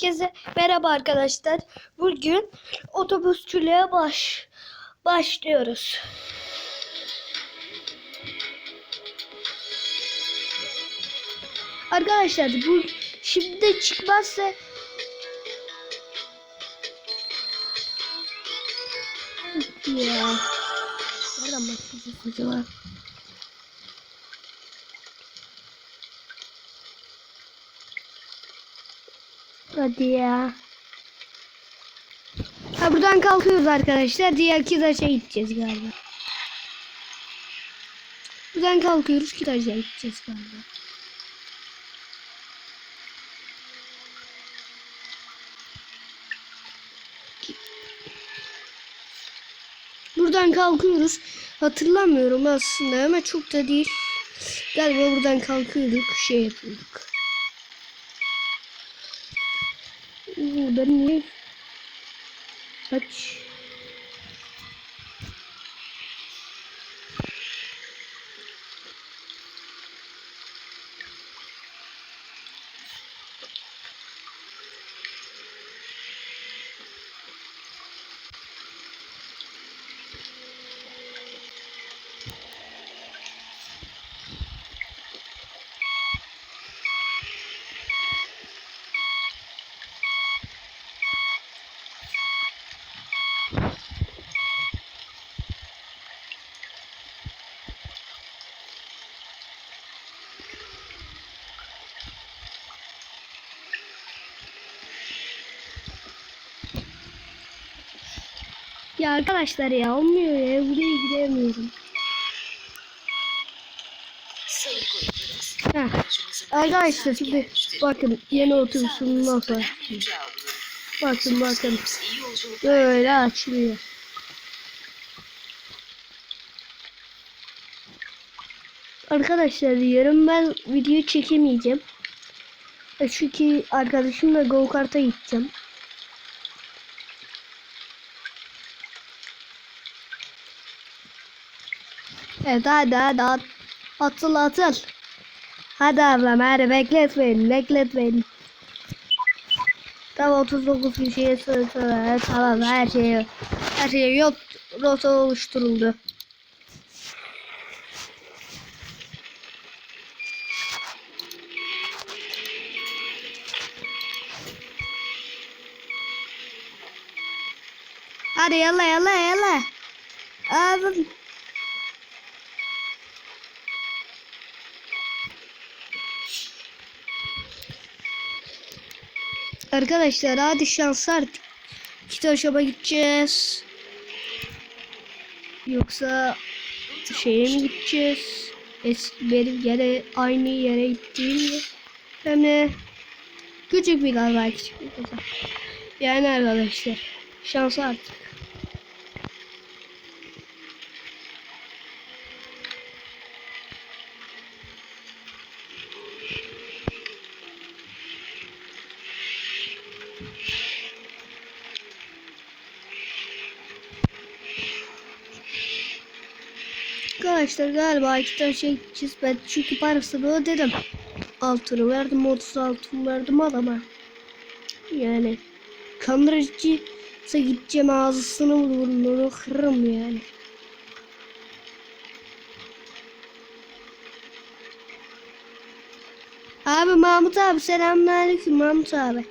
Herkese merhaba arkadaşlar. Bugün otobüsçülüğe baş başlıyoruz. Arkadaşlar bu şimdi çıkmazsa ya. Nereden bakacağız acaba? Hadi ya. Ha buradan kalkıyoruz arkadaşlar. Diğer Kidaş'a gideceğiz galiba. Buradan kalkıyoruz Kidaş'a gideceğiz galiba. Buradan kalkıyoruz. Hatırlamıyorum aslında ama çok da değil. Galiba buradan kalkıyorduk. Şey yapıyorduk. Oo, ben niye? Aç. Ya arkadaşlar ya olmuyor ya buraya konuklarımız, Heh. Arkadaşlar şimdi bakın yeni rica olunur. Bakın bakın böyle açılıyor. Arkadaşlar yarın ben video çekemeyeceğim. E Çünkü arkadaşımla go kart'a gideceğim. Evet hadi hadi at. Atıl atıl. Hadi ablam hadi bekletmeyin bekletmeyin. Tam 39 kişiye sığdı. Tamam her şey her şey yok. Rota oluşturuldu. Hadi yalla yalla yalla. Abim. Arkadaşlar hadi şanslar. Kitaşaba gideceğiz. Yoksa şeye mi gideceğiz? Eski benim yere aynı yere gittiğim yer. Yani küçük bir galiba küçük bir kaza. Yani arkadaşlar şans artık. Arkadaşlar galiba iki tane şey gideceğiz. Ben çünkü parasını ödedim. Altını verdim, 30 altın verdim adama. Yani kandırıcıysa gideceğim ağzısını burnunu kırırım yani. Abi Mahmut abi selamünaleyküm Mahmut abi.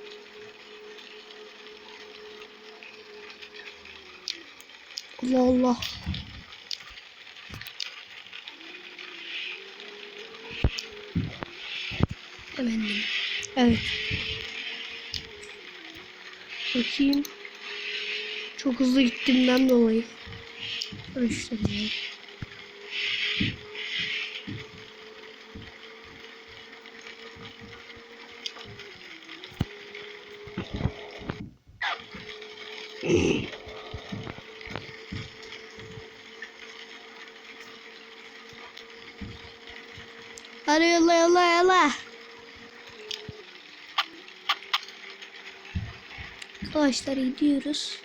Allah Allah. Efendim. Evet. Bakayım. Çok hızlı gittiğimden dolayı. Karıştırmıyor. Hadi yolla yolla yolla. Arkadaşlar gidiyoruz.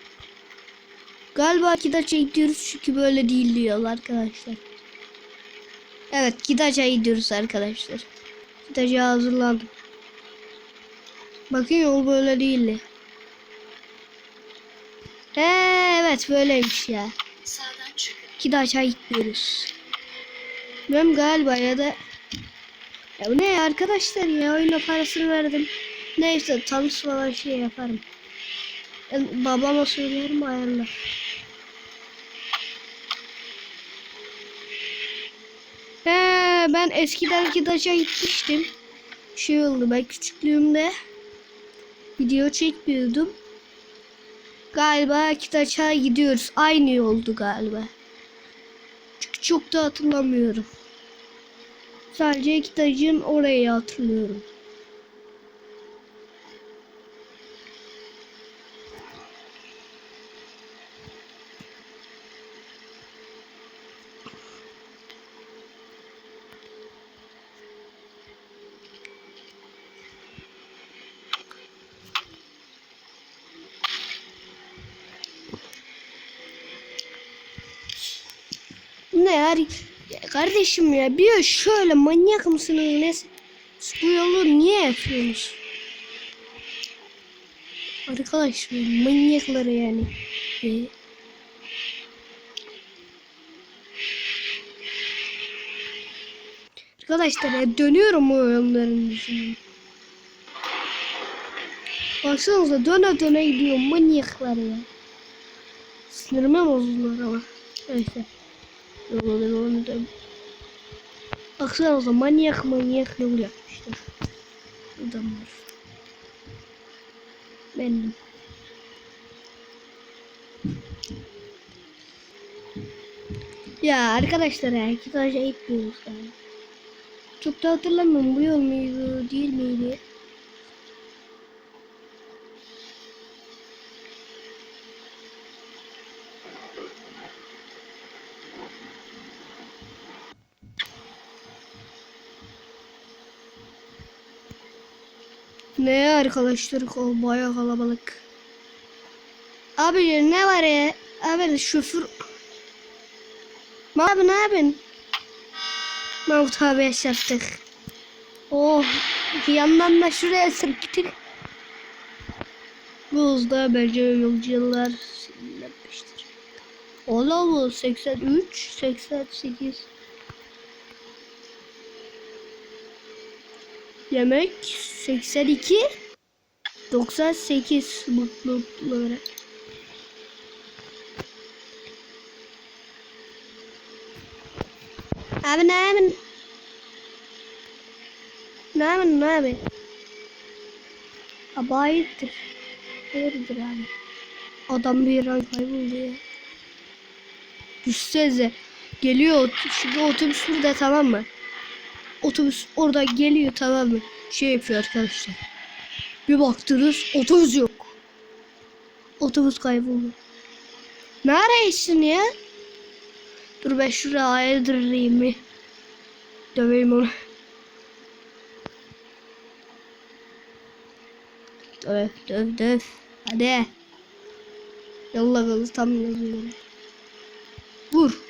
Galiba Kidaç'a gidiyoruz çünkü böyle değil diyorlar arkadaşlar. Evet Kidaç'a gidiyoruz arkadaşlar. Kidaç'a hazırlandım. Bakın yol böyle değildi. He, evet böyleymiş ya. Aşağı gitmiyoruz. Ben galiba ya da ya bu ne arkadaşlar ya oyuna parasını verdim. Neyse tanış falan şey yaparım. Babama söylerim ayarlar. He, ben eskiden Kidaş'a gitmiştim. Şey oldu ben küçüklüğümde video çekmiyordum. Galiba Kidaş'a gidiyoruz. Aynı yoldu galiba. Çünkü çok da hatırlamıyorum. Sadece Kidaş'ın orayı hatırlıyorum. Ne ya? Ya Kardeşim ya bir şöyle manyak mısınız ne? Bu yolu niye yapıyorsunuz? Arkadaşlar manyakları yani. Ee, Arkadaşlar ya dönüyorum o yolların yüzünden. Baksanıza döne döne gidiyor manyaklar ya. Sinirime bozuldular ama. Neyse. Devam edelim. Baksanıza manyak manyak yol yapmışlar. Adamlar. Benim. Ya arkadaşlar ya iki tane şey gitmiyoruz yani. Çok da hatırlamıyorum bu yol muydu değil miydi? Ne arkadaşlar kol bayağı kalabalık. Abi ne var ya? Abi şoför. Abi ne yapın? Mahmut abi yaşattık. Oh bir yandan da şuraya sırktık. Bu hızda bence yolcular sinirlenmiştir. Ola bu 83, 88. Yemek 82 98 mutlulukları. Abi ne yapın? Ne yapın ne yapın? Abi ayıptır. Hayırdır abi? Adam bir an kayboldu ya. Düşsenize. Geliyor. Şimdi otobüs burada tamam mı? Otobüs orada geliyor tamam mı? Şey yapıyor arkadaşlar. Bir baktınız otobüs yok. Otobüs kayboldu. Neredesin ya? Dur ben şuraya ayırdırayım mı? Döveyim onu. Döv döv döv. Hadi. Yolla yolu tam yazıyorum. Vur.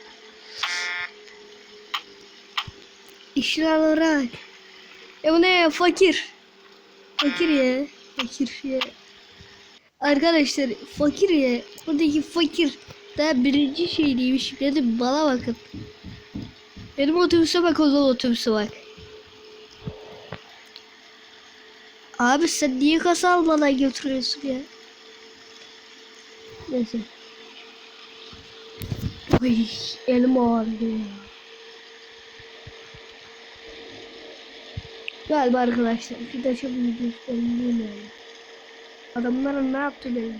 İşler olarak. Ya bu ne ya fakir. Fakir ya. Fakir ya. Arkadaşlar fakir ya. Buradaki fakir. Daha birinci şey değilmiş. Dedim bana bakın. Benim otobüse bak o zaman otobüse bak. Abi sen niye kasa almadan götürüyorsun ya? Neyse. Ay elim ağrıyor Galiba arkadaşlar çok iyi göstereyim yani. Adamlara ne yaptı benim?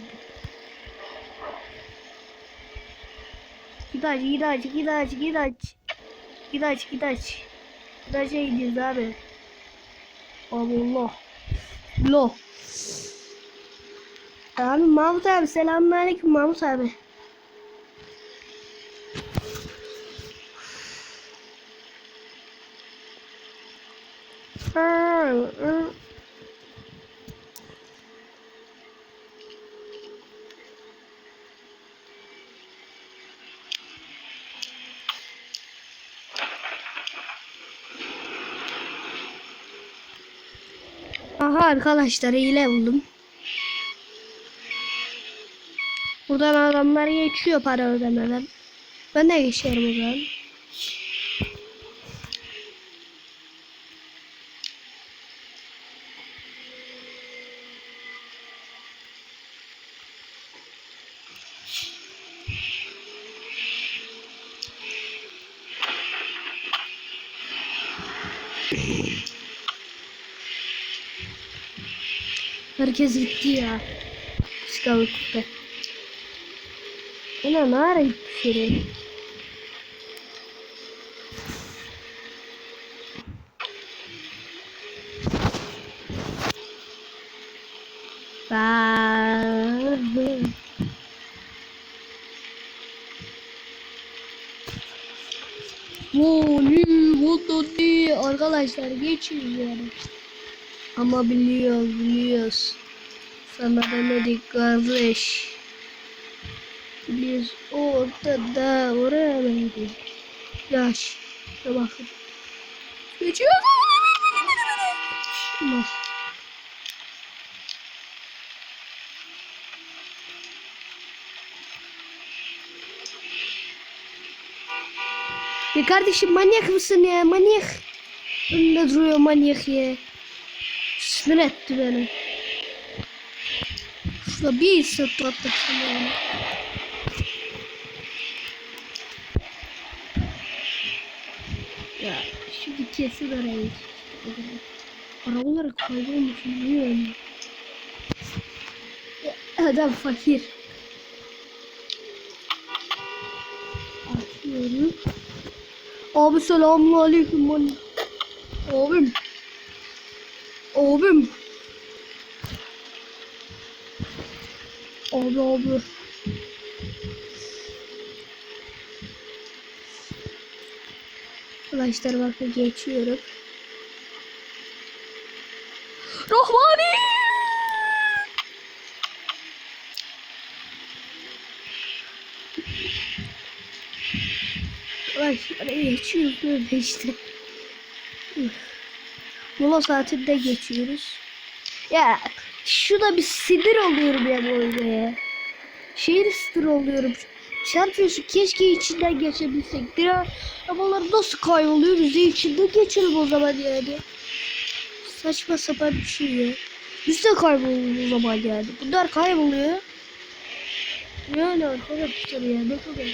Git aç, git aç, git aç, git aç. Git aç, git aç. Git aç'a gidiyoruz abi. Allah. Lo. Abi Mahmut abi selamünaleyküm Mahmut abi. Aha arkadaşlar hile buldum. Buradan adamlar geçiyor para ödemeden. Ben de geçerim o zaman. Herkes gitti ya. Psikologikte. Yine ne ara gitmiş yere? Bye. Voli, voli. Arkadaşlar geçiyoruz yani. Ama biliyoruz, biliyoruz. Sana demedik kardeş. Biz ortada oraya mıydı? Yaş. Ya bakın. Geçiyor. Nasıl? Ya kardeşim manyak mısın ya manyak. Önünde duruyor manyak ya. Sinir etti beni. Şurada bir sırt attık yani. Ya şimdi kesin arayı. Arabalar kaybolmuş niye öyle? Ya, Adam fakir. Açıyorum. Abi selamun aleyküm. Abim. Abim. Abi abi. Arkadaşlar bakın geçiyorum. Rahmani! Arkadaşlar geçiyoruz böyle işte. Mola saatinde geçiyoruz. Ya şurada bir sinir oluyorum ya bu oyuna. Şehir sinir oluyorum. Çarpıyorsun keşke içinden geçebilsek. Bir arabalar nasıl kayboluyor biz de içinden geçelim o zaman yani. Saçma sapan bir şey ya. Biz de kayboluyor o zaman yani. Bunlar kayboluyor. Yani arkadaşlar ya ne kadar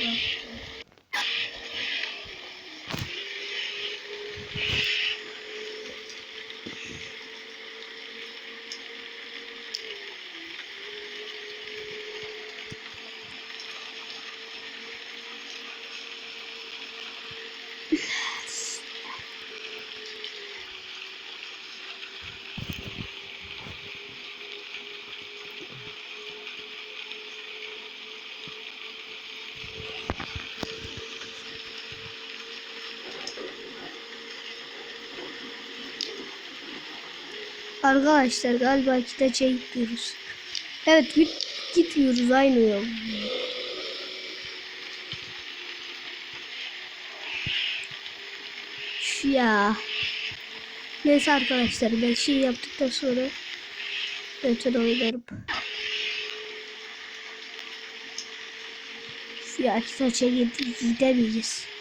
Arkadaşlar galiba kitece gidiyoruz. Evet git, gitmiyoruz aynı yol. Ya. Neyse arkadaşlar ben şey yaptıktan sonra zaten oynarım. Şu ya kitece gidemeyeceğiz.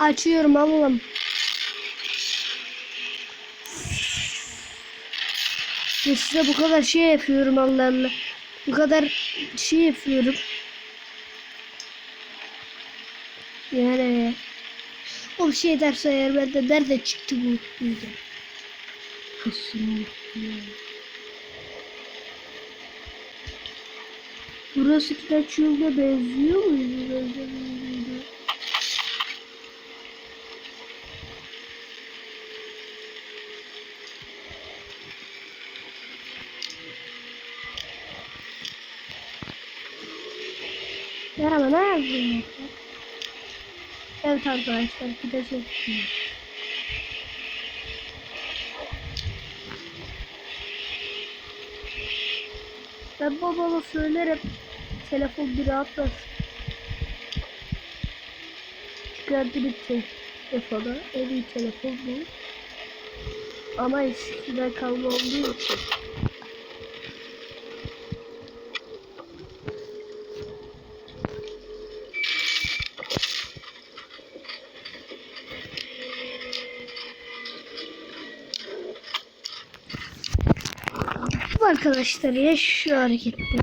Açıyorum ablam. Ya size bu kadar şey yapıyorum Allah Allah. Bu kadar şey yapıyorum. Yani o bir şey derse eğer ben de nerede çıktı bu diyeceğim. Burası kireç yoluna benziyor muydu? Benzemiyordu. Ne yapıyorsun? Evet arkadaşlar gidecek. Ben babama söylerim. Telefon biri atlasın. Çıkardı bir telefonu. En iyi telefon bu. Ama eskiden kalma olduğu için. Bu arkadaşlar ya şu hareketleri.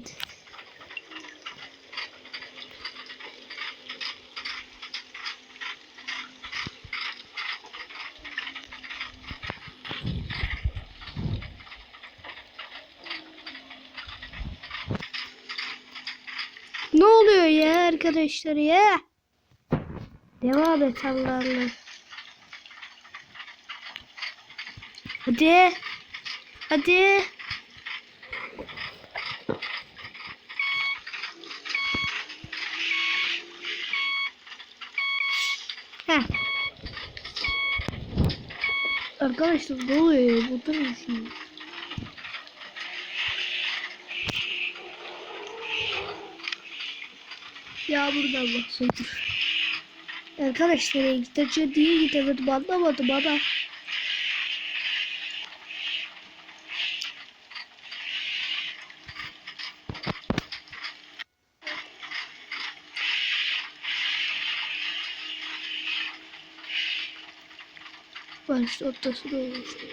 Ne oluyor ya arkadaşlar ya? Devam et Allah'ım. Hadi. Hadi. Heh. Arkadaşlar ne ya? Burada mısın? Ya buradan bahsediyor. Arkadaşlar gideceğim diye gidemedim anlamadım ama. Barış ortasında olmuştu.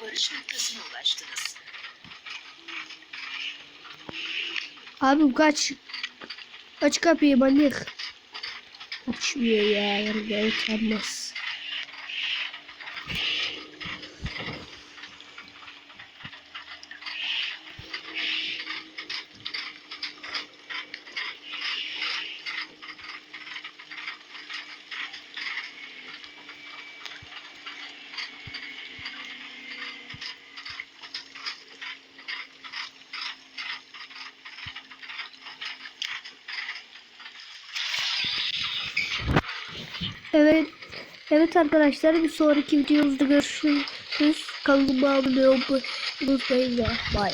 Barış noktasına ulaştınız. Abi kaç. Aç kapıyı manyak. Açmıyor ya. Yani utanmaz. Evet. Evet arkadaşlar bir sonraki videomuzda görüşürüz. Kanalıma abone olmayı unutmayın ve bay.